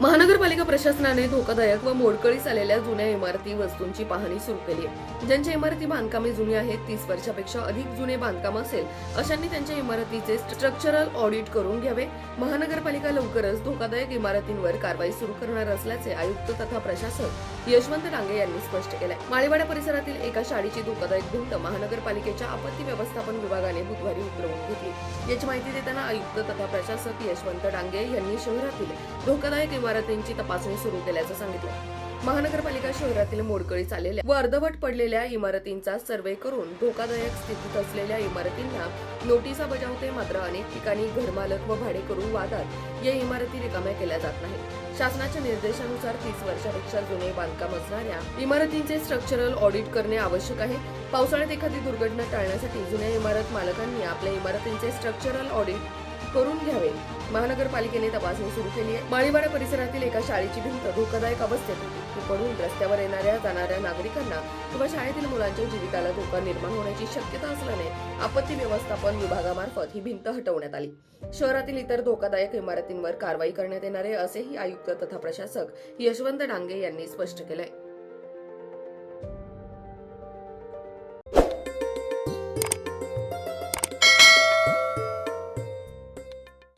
महानगरपालिका प्रशासनाने धोकादायक व मोडकळीस आलेल्या जुन्या इमारती वस्तूंची पाहणी सुरू केली आहे. ज्यांच्या इमारती बांधकामे जुनी आहेत तीस वर्षापेक्षा अधिक जुने बांधकाम असेल अशांनी त्यांच्या इमारतीचे स्ट्रक्चरल ऑडिट करून घ्यावे. महानगरपालिका लवकरच धोकादायक इमारतींवर कारवाई सुरू करणार असल्याचे आयुक्त तथा प्रशासक यशवंत डांगे यांनी स्पष्ट केलंय. माळीवाडा परिसरातील एका शाळेची धोकादायक भिंत महानगरपालिकेच्या आपत्ती व्यवस्थापन विभागाने बुधवारी उतरवून घेतली. याची माहिती देताना आयुक्त तथा प्रशासक यशवंत डांगे यांनी शहरातील धोकादायक इमारतींची तपासणी सुरू केल्याचं सांगितलं. महानगरपालिका शहरातील मोडकळीस आलेल्या व अर्धवट पडलेल्या इमारतींचा सर्वे करून धोकादायक स्थितीत असलेल्या इमारतींना नोटिसा बजावते मात्र अनेक ठिकाणी घरमालक व भाडे करून वादात या इमारती रिकाम्या केल्या जात नाहीत. शासनाच्या निर्देशानुसार तीस वर्षापेक्षा जुने बांधकाम असणाऱ्या इमारतींचे स्ट्रक्चरल ऑडिट करणे आवश्यक आहे. पावसाळ्यात एखादी दुर्घटना टाळण्यासाठी जुन्या इमारत मालकांनी आपल्या इमारतींचे स्ट्रक्चरल ऑडिट करून घ्यावे. महानगरपालिकेने तपासणी सुरू केली आहे. माळीवाडा परिसरातील एका शाळेची भिंत धोकादायक अवस्थेत होती. पडून रस्त्यावर येणाऱ्या जाणाऱ्या नागरिकांना किंवा शाळेतील मुलांच्या जीविताला धोका निर्माण होण्याची शक्यता असल्याने आपत्ती व्यवस्थापन विभागामार्फत ही भिंत हटवण्यात आली. शहरातील इतर धोकादायक इमारतींवर कारवाई करण्यात येणार आहे असेही आयुक्त तथा प्रशासक यशवंत डांगे यांनी स्पष्ट केलंय.